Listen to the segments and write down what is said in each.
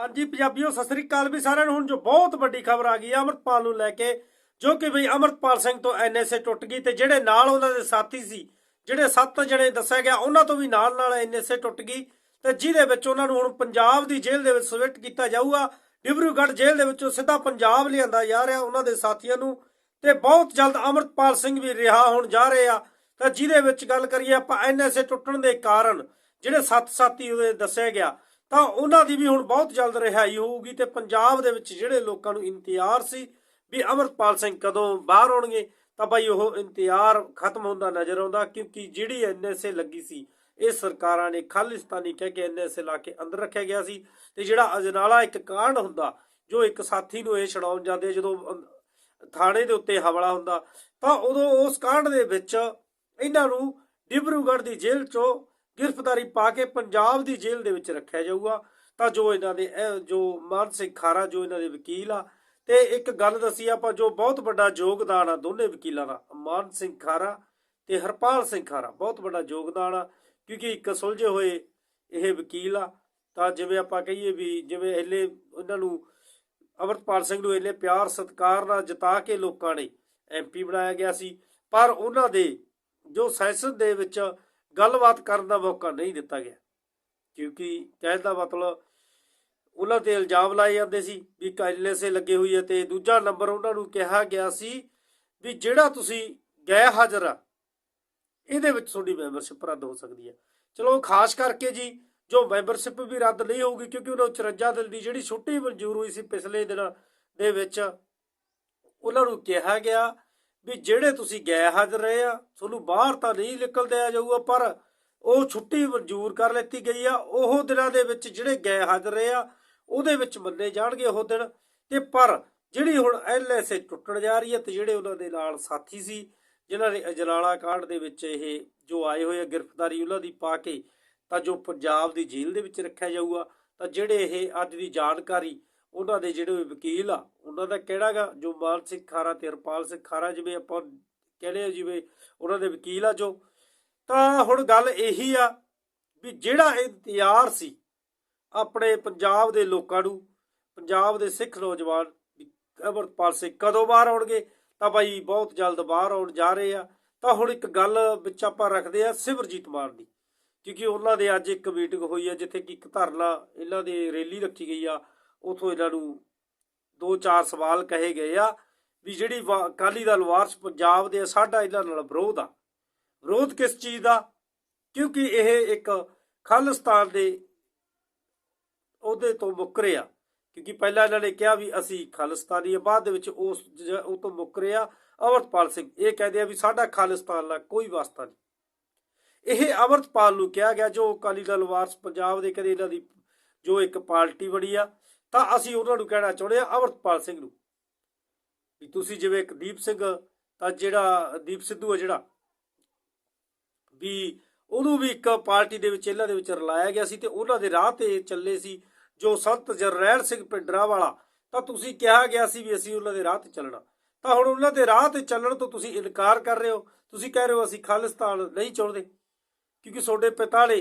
ਹਾਂਜੀ, ਪੰਜਾਬੀਓ, ਸਤਿ ਸ੍ਰੀ ਅਕਾਲ ਵੀ ਸਾਰਿਆਂ ਨੂੰ। ਹੁਣ ਜੋ ਬਹੁਤ ਵੱਡੀ ਖਬਰ ਆ ਗਈ ਹੈ ਅਮਰਤਪਾਲ ਨੂੰ ਲੈ ਕੇ, ਜੋ ਕਿ ਬਈ ਅਮਰਤਪਾਲ ਸਿੰਘ ਤੋਂ ਐਨਐਸਏ ਟੁੱਟ ਗਈ ਤੇ ਜਿਹੜੇ ਨਾਲ ਉਹਨਾਂ ਦੇ ਸਾਥੀ ਸੀ, ਜਿਹੜੇ ਸੱਤ ਜਣੇ ਦੱਸਿਆ ਗਿਆ, ਉਹਨਾਂ ਤੋਂ ਵੀ ਨਾਲ ਨਾਲ ਐਨਐਸਏ ਟੁੱਟ ਗਈ ਤੇ ਜਿਹਦੇ ਵਿੱਚ ਉਹਨਾਂ ਨੂੰ ਹੁਣ ਪੰਜਾਬ ਦੀ ਜੇਲ੍ਹ ਦੇ ਵਿੱਚ ਸਵਿਫਟ ਕੀਤਾ ਜਾਊਗਾ। ਡਿਬਰੂਗੜ੍ਹ ਜੇਲ੍ਹ ਦੇ ਵਿੱਚੋਂ ਸਿੱਧਾ ਪੰਜਾਬ ਲਿਆਂਦਾ ਜਾ ਰਿਹਾ ਉਹਨਾਂ ਦੇ ਸਾਥੀਆਂ ਨੂੰ ਤੇ ਬਹੁਤ ਜਲਦ ਅਮਰਤਪਾਲ ਸਿੰਘ ਵੀ ਰਿਹਾ ਹੋਣ ਜਾ ਰਹੇ ਆ। ਤਾਂ ਜਿਹਦੇ ਵਿੱਚ ਗੱਲ ਕਰੀਏ ਆਪਾਂ ਐਨਐਸਏ ਟੁੱਟਣ ਦੇ ਕਾਰਨ, ਜਿਹੜੇ ਸੱਤ ਸਾਥੀ ਉਹਦੇ ਦੱਸਿਆ ਗਿਆ ਤਾਂ ਉਹਨਾਂ ਦੀ ਵੀ ਹੁਣ ਬਹੁਤ ਜਲਦ ਰਿਹਾਈ ਹੋਊਗੀ ਤੇ ਪੰਜਾਬ ਦੇ ਵਿੱਚ ਜਿਹੜੇ ਲੋਕਾਂ ਨੂੰ ਇੰਤਜ਼ਾਰ ਸੀ ਵੀ ਅਮਰਪਾਲ ਸਿੰਘ ਕਦੋਂ ਬਾਹਰ ਆਉਣਗੇ, ਤਾਂ ਬਾਈ ਉਹ ਇੰਤਜ਼ਾਰ ਖਤਮ ਹੁੰਦਾ ਨਜ਼ਰ ਆਉਂਦਾ ਕਿਉਂਕਿ ਜਿਹੜੀ ਐਨਐਸਏ ਲੱਗੀ ਸੀ, ਇਹ ਸਰਕਾਰਾਂ ਨੇ ਖਾਲਿਸਤਾਨੀ ਕਹਿ ਕੇ ਐਨਐਸਏ ਲਾ ਕੇ ਅੰਦਰ ਰੱਖਿਆ ਗਿਆ ਸੀ ਤੇ ਜਿਹੜਾ ਅਜਨਾਲਾ ਇੱਕ ਕਾਂਡ ਹੁੰਦਾ, ਜੋ ਇੱਕ ਸਾਥੀ ਨੂੰ ਇਹ ਛਡਾਉਣ ਜਾਂਦੇ ਜਦੋਂ ਥਾਣੇ ਦੇ ਉੱਤੇ ਹਮਲਾ ਹੁੰਦਾ, ਤਾਂ ਉਦੋਂ ਉਸ ਕਾਂਡ ਦੇ ਵਿੱਚ ਇਹਨਾਂ ਨੂੰ ਡਿਬਰੂਗੜ੍ਹ ਦੀ ਜੇਲ੍ਹ ਚੋਂ ਗ੍ਰਿਫਤਾਰੀ ਪਾ ਕੇ ਪੰਜਾਬ ਦੀ ਜੇਲ੍ਹ ਦੇ ਵਿੱਚ ਰੱਖਿਆ ਜਾਊਗਾ। ਤਾਂ ਜੋ ਇਹਨਾਂ ਦੇ ਜੋ ਮਾਨ ਸਿੰਘ ਖਾਰਾ, ਜੋ ਇਹਨਾਂ ਦੇ ਵਕੀਲ ਆ, ਤੇ ਇੱਕ ਗੱਲ ਦੱਸੀ ਆਪਾਂ, ਜੋ ਬਹੁਤ ਵੱਡਾ ਯੋਗਦਾਨ ਆ ਦੋਨੇ ਵਕੀਲਾਂ ਦਾ, ਮਾਨ ਸਿੰਘ ਖਾਰਾ ਤੇ ਹਰਪਾਲ ਸਿੰਘ ਖਾਰਾ, ਬਹੁਤ ਵੱਡਾ ਯੋਗਦਾਨ ਆ, ਕਿਉਂਕਿ ਇੱਕ ਸੁਲਝੇ ਹੋਏ ਇਹ ਵਕੀਲ ਆ। ਤਾਂ ਜਿਵੇਂ ਆਪਾਂ ਕਹੀਏ ਵੀ, ਜਿਵੇਂ ਇਹਲੇ ਉਹਨਾਂ ਨੂੰ ਅਮਰਪਾਲ ਸਿੰਘ ਨੂੰ ਇੰਨੇ ਪਿਆਰ, ਸਤਿਕਾਰ ਨਾਲ ਜਿਤਾ ਕੇ ਲੋਕਾਂ ਨੇ ਐਮਪੀ ਬਣਾਇਆ ਗਿਆ ਸੀ। ਪਰ ਉਹਨਾਂ ਦੇ ਜੋ ਸੈਸ਼ਨ ਦੇ ਵਿੱਚ ਗੱਲਬਾਤ ਕਰਨ ਦਾ ਮੌਕਾ ਨਹੀਂ ਦਿੱਤਾ ਗਿਆ। ਕਿਉਂਕਿ ਕਹਿਣ ਦਾ ਮਤਲਬ ਉਹਨਾਂ ਤੇ ਇਲਜ਼ਾਮ ਲਾਏ ਜਾਂਦੇ ਸੀ ਵੀ ਕਾਇਲੇਸੇ ਲੱਗੇ ਹੋਈ ਹੈ ਤੇ ਦੂਜਾ ਨੰਬਰ ਉਹਨਾਂ ਨੂੰ ਕਿਹਾ ਗਿਆ ਸੀ ਵੀ ਜਿਹੜਾ ਤੁਸੀਂ ਗਏ ਹਾਜ਼ਰ ਆ, ਇਹਦੇ ਵਿੱਚ ਤੁਹਾਡੀ ਮੈਂਬਰਸ਼ਿਪ ਰੱਦ ਹੋ ਸਕਦੀ ਹੈ ਚਲੋ ਖਾਸ ਕਰਕੇ ਜੀ, ਜੋ ਮੈਂਬਰਸ਼ਿਪ ਵੀ ਰੱਦ ਨਹੀਂ ਹੋਊਗੀ ਕਿਉਂਕਿ ਉਹਨਾਂ ਨੂੰ 54 ਦਿਨ ਦੀ ਜਿਹੜੀ ਛੁੱਟੀ ਮਨਜ਼ੂਰ ਹੋਈ ਸੀ ਪਿਛਲੇ ਦਿਨਾਂ ਦੇ ਵਿੱਚ, ਉਹਨਾਂ ਨੂੰ ਕਿਹਾ ਗਿਆ ਵੀ ਜਿਹੜੇ ਤੁਸੀਂ ਗੈਰ ਹਾਜ਼ਰ ਰਹੇ ਆ, ਤੁਹਾਨੂੰ ਬਾਹਰ ਤਾਂ ਨਹੀਂ ਨਿਕਲਦੇ ਦਿਆ ਜਾਊਗਾ, ਪਰ ਉਹ ਛੁੱਟੀ ਮਨਜ਼ੂਰ ਕਰ ਲੈਤੀ ਗਈ ਆ, ਉਹ ਦਿਨਾਂ ਦੇ ਵਿੱਚ ਜਿਹੜੇ ਗੈਰ ਹਾਜ਼ਰ ਰਹੇ ਆ, ਉਹਦੇ ਵਿੱਚ ਮੰਨੇ ਜਾਣਗੇ ਉਹ ਦਿਨ। ਤੇ ਪਰ ਜਿਹੜੀ ਹੁਣ ਐਲਐਸਏ ਟੁੱਟਣ ਜਾ ਰਹੀ ਹੈ ਤੇ ਜਿਹੜੇ ਉਹਨਾਂ ਦੇ ਨਾਲ ਸਾਥੀ ਸੀ, ਜਿਨ੍ਹਾਂ ਨੇ ਅਜਲਾਲਾ ਕਾਂਡ ਦੇ ਵਿੱਚ ਇਹ ਜੋ ਆਏ ਹੋਏ ਆ, ਗ੍ਰਿਫਤਾਰੀ ਉਹਨਾਂ ਦੀ ਪਾ ਕੇ, ਤਾਂ ਜੋ ਪੰਜਾਬ ਦੀ ਜੇਲ੍ਹ ਦੇ ਵਿੱਚ ਰੱਖਿਆ ਜਾਊਗਾ, ਤਾਂ ਜਿਹੜੇ ਇਹ ਅੱਜ ਦੀ ਜਾਣਕਾਰੀ ਉਹਨਾਂ ਦੇ ਜਿਹੜੇ ਵਕੀਲ ਆ, ਉਹਨਾਂ ਦਾ ਕਿਹੜਾਗਾ ਜੋ ਮਾਨ ਸਿੰਘ ਖਾਰਾ ਤੇ ਹਰਪਾਲ ਸਿੰਘ ਖਾਰਾ ਜਿਵੇਂ ਆਪਾਂ ਕਹਿੰਦੇ ਆ, ਜਿਵੇਂ ਉਹਨਾਂ ਦੇ ਵਕੀਲ ਆ ਜੋ। ਤਾਂ ਹੁਣ ਗੱਲ ਇਹੀ ਆ ਵੀ ਜਿਹੜਾ ਇੰਤਜ਼ਾਰ ਸੀ ਆਪਣੇ ਪੰਜਾਬ ਦੇ ਲੋਕਾਂ ਨੂੰ, ਪੰਜਾਬ ਦੇ ਸਿੱਖ ਨੌਜਵਾਨ ਵੀ ਅਮਰਪਾਲ ਸਿੰਘ ਕਦੋਂ ਬਾਹਰ ਆਉਣਗੇ? ਤਾਂ ਬਾਈ ਬਹੁਤ ਜਲਦ ਬਾਹਰ ਆਉਣ ਜਾ ਰਹੇ ਆ। ਤਾਂ ਹੁਣ ਇੱਕ ਗੱਲ ਵਿੱਚ ਆਪਾਂ ਰੱਖਦੇ ਆ ਸਿਮਰਜੀਤ ਮਾਨ ਦੀ, ਕਿਉਂਕਿ ਉਹਨਾਂ ਦੇ ਅੱਜ ਇੱਕ ਮੀਟਿੰਗ ਹੋਈ ਆ, ਜਿੱਥੇ ਕਿ ਇੱਕ ਧਰਨਾ ਇਹਨਾਂ ਦੀ ਰੈਲੀ ਰੱਖੀ ਗਈ ਆ। ਉਥੋਂ ਇਹਨਾਂ ਨੂੰ ਦੋ ਚਾਰ ਸਵਾਲ ਕਹੇ ਗਏ ਆ ਵੀ ਜਿਹੜੀ ਵਾ- ਅਕਾਲੀ ਦਲ ਵਾਰਸ ਪੰਜਾਬ ਦੇ ਆ, ਸਾਡਾ ਇਹਨਾਂ ਨਾਲ ਵਿਰੋਧ ਆ। ਵਿਰੋਧ ਕਿਸ ਚੀਜ਼ ਦਾ? ਕਿਉਂਕਿ ਇਹ ਇੱਕ ਖਾਲਿਸਤਾਨ ਦੇ ਉਹਦੇ ਤੋਂ ਮੁੱਕਰੇ ਆ। ਕਿਉਂਕਿ ਪਹਿਲਾਂ ਇਹਨਾਂ ਨੇ ਕਿਹਾ ਵੀ ਅਸੀਂ ਖਾਲਿਸਤਾਨੀ ਆ ਬਾਅਦ ਦੇ ਵਿੱਚ ਉਸ ਜ- ਉਹ ਤੋਂ ਮੁੱਕਰੇ ਆ ਅਮਰਪਾਲ ਸਿੰਘ। ਇਹ ਕਹਿੰਦੇ ਆ ਵੀ ਸਾਡਾ ਖਾਲਿਸਤਾਨ ਨਾਲ ਕੋਈ ਵਾਸਤਾ ਨਹੀਂ। ਇਹ ਅਮਰਤਪਾਲ ਨੂੰ ਕਿਹਾ ਗਿਆ ਜੋ ਅਕਾਲੀ ਦਲ ਵਾਰਸ ਪੰਜਾਬ ਦੇ ਕਦੇ ਇਹਨਾਂ ਦੀ ਜੋ ਇੱਕ ਪਾਰਟੀ ਬਣੀ ਆ ਤਾਂ ਅਸੀਂ ਉਹਨਾਂ ਨੂੰ ਕਹਿਣਾ ਚਾਹੁੰਦੇ ਆ ਅਮਰਤਪਾਲ ਸਿੰਘ ਨੂੰ ਵੀ ਤੁਸੀਂ ਜਿਵੇਂ ਇੱਕ ਦੀਪ ਸਿੰਘ, ਤਾਂ ਜਿਹੜਾ ਦੀਪ ਸਿੱਧੂ ਆ ਜਿਹੜਾ, ਵੀ ਉਹਨੂੰ ਵੀ ਇੱਕ ਪਾਰਟੀ ਦੇ ਵਿੱਚ, ਇਹਨਾਂ ਦੇ ਵਿੱਚ ਰਲਾਇਆ ਗਿਆ ਸੀ ਤੇ ਉਹਨਾਂ ਦੇ ਰਾਹ ਤੇ ਚੱਲੇ ਸੀ ਜੋ ਸੰਤ ਜਰਨੈਲ ਸਿੰਘ ਪਿੰਡਰਾ ਵਾਲਾ ਤਾਂ ਤੁਸੀਂ ਕਿਹਾ ਗਿਆ ਸੀ ਵੀ ਅਸੀਂ ਉਹਨਾਂ ਦੇ ਰਾਹ ਤੇ ਚੱਲਣਾ। ਤਾਂ ਹੁਣ ਉਹਨਾਂ ਦੇ ਰਾਹ ਤੇ ਚੱਲਣ ਤੋਂ ਤੁਸੀਂ ਇਨਕਾਰ ਕਰ ਰਹੇ ਹੋ। ਤੁਸੀਂ ਕਹਿ ਰਹੇ ਹੋ ਅਸੀਂ ਖਾਲਿਸਤਾਨ ਨਹੀਂ ਚਾਹੁੰਦੇ। ਕਿਉਂਕਿ ਤੁਹਾਡੇ ਪਿਤਾ ਨੇ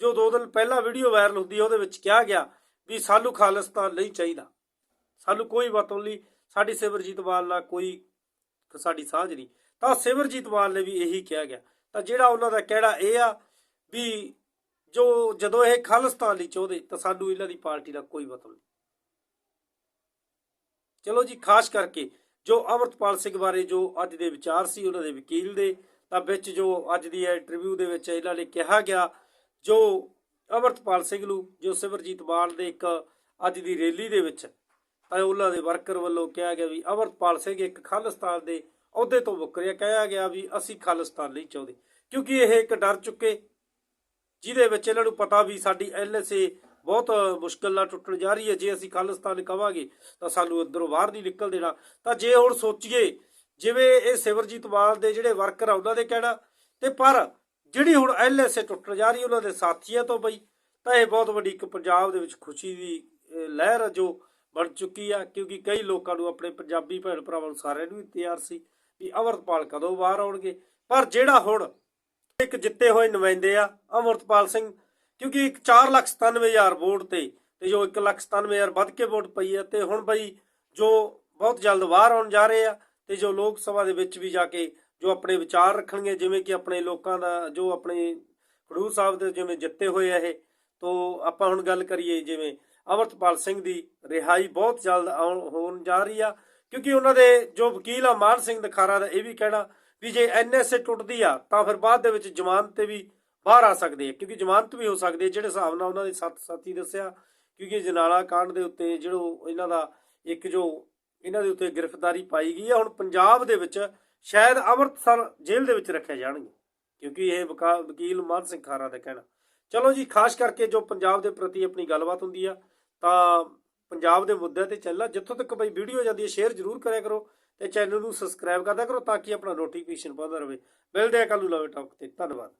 ਜੋ ਦੋ ਦਿਨ ਪਹਿਲਾਂ ਵੀਡੀਓ ਵਾਇਰਲ ਹੁੰਦੀ ਉਹਦੇ ਵਿੱਚ ਕਿਹਾ ਗਿਆ ਵੀ ਸਾਨੂੰ ਖਾਲਿਸਤਾਨ ਨਹੀਂ ਚਾਹੀਦਾ। ਸਾਨੂੰ ਕੋਈ ਮਤਲਬ ਨਹੀਂ। ਸਾਡੀ ਸਿਮਰਜੀਤ ਮਾਨ ਨਾਲ ਕੋਈ ਸਾਡੀ ਸਾਂਝ ਨਹੀਂ। ਤਾਂ ਸਿਮਰਜੀਤ ਮਾਨ ਨੇ ਵੀ ਇਹੀ ਕਿਹਾ ਗਿਆ। ਤਾਂ ਜਿਹੜਾ ਉਹਨਾਂ ਦਾ ਕਹਿਣਾ ਇਹ ਆ ਵੀ ਜੋ ਜਦੋਂ ਇਹ ਖਾਲਿਸਤਾਨ ਲਈ ਚਾਹੁੰਦੇ, ਤਾਂ ਸਾਨੂੰ ਇਹਨਾਂ ਦੀ ਪਾਰਟੀ ਨਾਲ ਕੋਈ ਮਤਲਬ ਨਹੀਂ। ਚਲੋ ਜੀ, ਖਾਸ ਕਰਕੇ ਜੋ ਅਮਰਤਪਾਲ ਸਿੰਘ ਬਾਰੇ ਜੋ ਅੱਜ ਦੇ ਵਿਚਾਰ ਸੀ, ਉਹਨਾਂ ਦੇ ਵਕੀਲ ਦੇ, ਤਾਂ ਵਿੱਚ ਜੋ ਅੱਜ ਦੀ ਇੰਟਰਵਿਊ ਦੇ ਵਿੱਚ ਇਹਨਾਂ ਨੇ ਕਿਹਾ ਗਿਆ, ਜੋ ਅਮਰਤਪਾਲ ਸਿੰਘ ਨੂੰ ਜੋ ਸਿਮਰਜੀਤ ਬਾਲ ਦੇ ਇੱਕ ਅੱਜ ਦੀ ਰੈਲੀ ਦੇ ਵਿੱਚ ਤਾਂ ਉਹਨਾਂ ਦੇ ਵਰਕਰ ਵੱਲੋਂ ਕਿਹਾ ਗਿਆ ਵੀ ਅਮਰਤਪਾਲ ਸਿੰਘ ਇੱਕ ਖਾਲਿਸਤਾਨ ਦੇ ਅਹੁਦੇ ਤੋਂ ਮੁੱਕਰਿਆ। ਕਿਹਾ ਗਿਆ ਵੀ ਅਸੀਂ ਖਾਲਿਸਤਾਨ ਨਹੀਂ ਚਾਹੁੰਦੇ, ਕਿਉਂਕਿ ਇਹ ਇੱਕ ਡਰ ਚੁੱਕੇ, ਜਿਹਦੇ ਵਿੱਚ ਇਹਨਾਂ ਨੂੰ ਪਤਾ ਵੀ ਸਾਡੀ ਐਲਐਸਏ ਬਹੁਤ ਮੁਸ਼ਕਲ ਨਾਲ ਟੁੱਟਣ ਜਾ ਰਹੀ ਹੈ। ਜੇ ਅਸੀਂ ਖਾਲਿਸਤਾਨ ਕਵਾਂਗੇ ਤਾਂ ਸਾਨੂੰ ਅੰਦਰੋਂ ਬਾਹਰ ਨਹੀਂ ਨਿਕਲ ਦੇਣਾ। ਤਾਂ ਜੇ ਹੁਣ ਸੋਚੀਏ, ਜਿਵੇਂ ਇਹ ਸਿਮਰਜੀਤ ਮਾਨ ਦੇ ਜਿਹੜੇ ਵਰਕਰ ਆ, ਉਹਨਾਂ ਦੇ ਕਹਿਣਾ, ਤੇ ਪਰ ਜਿਹੜੀ ਹੁਣ ਐਲਐਸਏ ਟੁੱਟਣ ਜਾ ਰਹੀ, ਉਹਨਾਂ ਦੇ ਸਾਥੀਆਂ ਤੋਂ ਬਈ, ਤਾਂ ਇਹ ਬਹੁਤ ਵੱਡੀ ਇੱਕ ਪੰਜਾਬ ਦੇ ਵਿੱਚ ਖੁਸ਼ੀ ਦੀ ਲਹਿਰ ਜੋ ਬਣ ਚੁੱਕੀ ਆ, ਕਿਉਂਕਿ ਕਈ ਲੋਕਾਂ ਨੂੰ ਆਪਣੇ ਪੰਜਾਬੀ ਭੈਣ ਭਰਾਵਾਂ ਨੂੰ ਸਾਰਿਆਂ ਨੂੰ ਤਿਆਰ ਸੀ ਵੀ ਅਮਰਪਾਲ ਕਦੋਂ ਬਾਹਰ ਆਉਣਗੇ। ਪਰ ਜਿਹੜਾ ਹੁਣ ਇੱਕ ਜਿੱਤੇ ਹੋਏ ਨੁਮਾਇੰਦੇ ਆ, ਅਮਰਤਪਾਲ ਸਿੰਘ, ਕਿਉਂਕਿ ਇੱਕ 4 ਲੱਖ 97000 ਵੋਟ ਤੇ ਤੇ ਜੋ 197000 ਵੱਧ ਕੇ ਵੋਟ ਪਈ ਹੈ ਤੇ ਹੁਣ ਬਈ ਜੋ ਬਹੁਤ ਜਲਦ ਬਾਹਰ ਆਉਣ ਜਾ ਰਹੇ ਆ, ਤੇ ਜੋ ਲੋਕ ਸਭਾ ਦੇ ਵਿੱਚ ਵੀ ਜਾ ਕੇ ਜੋ ਆਪਣੇ ਵਿਚਾਰ ਰੱਖਣਗੇ, ਜਿਵੇਂ ਕਿ ਆਪਣੇ ਲੋਕਾਂ ਦਾ, ਜੋ ਆਪਣੇ ਖਡੂਰ ਸਾਹਿਬ ਦੇ ਜਿਵੇਂ ਜਿੱਤੇ ਹੋਏ ਆ ਇਹ, ਤੋਂ ਆਪਾਂ ਹੁਣ ਗੱਲ ਕਰੀਏ ਜਿਵੇਂ ਅਮਰਤਪਾਲ ਸਿੰਘ ਦੀ ਰਿਹਾਈ ਬਹੁਤ ਜਲਦ ਆਉਣ, ਹੋਣ ਜਾ ਰਹੀ ਆ, ਕਿਉਂਕਿ ਉਹਨਾਂ ਦੇ ਜੋ ਵਕੀਲ ਆ ਮਾਨ ਸਿੰਘ ਦਖਾਰਾ ਦਾ, ਇਹ ਵੀ ਕਹਿਣਾ ਵੀ ਜੇ ਐਨਐਸਏ ਟੁੱਟਦੀ ਆ, ਤਾਂ ਫਿਰ ਬਾਅਦ ਦੇ ਵਿੱਚ ਜ਼ਮਾਨਤ ਤੇ ਵੀ ਬਾਹਰ ਆ ਸਕਦੇ ਆ, ਕਿਉਂਕਿ ਜ਼ਮਾਨਤ ਵੀ ਹੋ ਸਕਦੀ ਹੈ ਜਿਹੜੇ ਹਿਸਾਬ ਨਾਲ ਉਹਨਾਂ ਦੇ ਸੱਤ ਸਾਥੀ ਦੱਸਿਆ, ਕਿਉਂਕਿ ਜਨਾਲਾ ਕਾਂਡ ਦੇ ਉੱਤੇ ਜਿਹੜੋ ਇਹਨਾਂ ਦਾ ਇੱਕ ਜੋ, ਇਹਨਾਂ ਦੇ ਉੱਤੇ ਗ੍ਰਿਫਤਾਰੀ ਪਾਈ ਗਈ ਹੈ ਹੁਣ ਪੰਜਾਬ ਦੇ ਵਿੱਚ ਸ਼ਾਇਦ ਅੰਮ੍ਰਿਤਸਰ ਜੇਲ੍ਹ ਦੇ ਵਿੱਚ ਰੱਖੇ ਜਾਣਗੇ, ਕਿਉਂਕਿ ਇਹ ਵਕਾ- ਵਕੀਲ ਮਾਨ ਸਿੰਘ ਖਾਰਾ ਦਾ ਕਹਿਣਾ। ਚਲੋ ਜੀ, ਖਾਸ ਕਰਕੇ ਜੋ ਪੰਜਾਬ ਦੇ ਪ੍ਰਤੀ ਆਪਣੀ ਗੱਲਬਾਤ ਹੁੰਦੀ ਆ, ਤਾਂ ਪੰਜਾਬ ਦੇ ਮੁੱਦੇ ਤੇ ਚੱਲਣਾ। ਜਿੱਥੋਂ ਤੱਕ ਬਈ ਵੀਡੀਓ ਜਾਂਦੀ ਹੈ ਸ਼ੇਅਰ ਜ਼ਰੂਰ ਕਰਿਆ ਕਰੋ ਤੇ ਚੈਨਲ ਨੂੰ ਸਬਸਕ੍ਰਾਈਬ ਕਰਦਿਆ ਕਰੋ ਤਾਂ ਕਿ ਆਪਣਾ ਨੋਟੀਫਿਕੇਸ਼ਨ ਪਹੁੰਚਦਾ ਰਹੇ। ਮਿਲਦੇ ਆ ਕੱਲ੍ਹ ਨੂੰ ਨਵੇਂ ਟੌਪਿਕ ਤੇ। ਧੰਨਵਾਦ।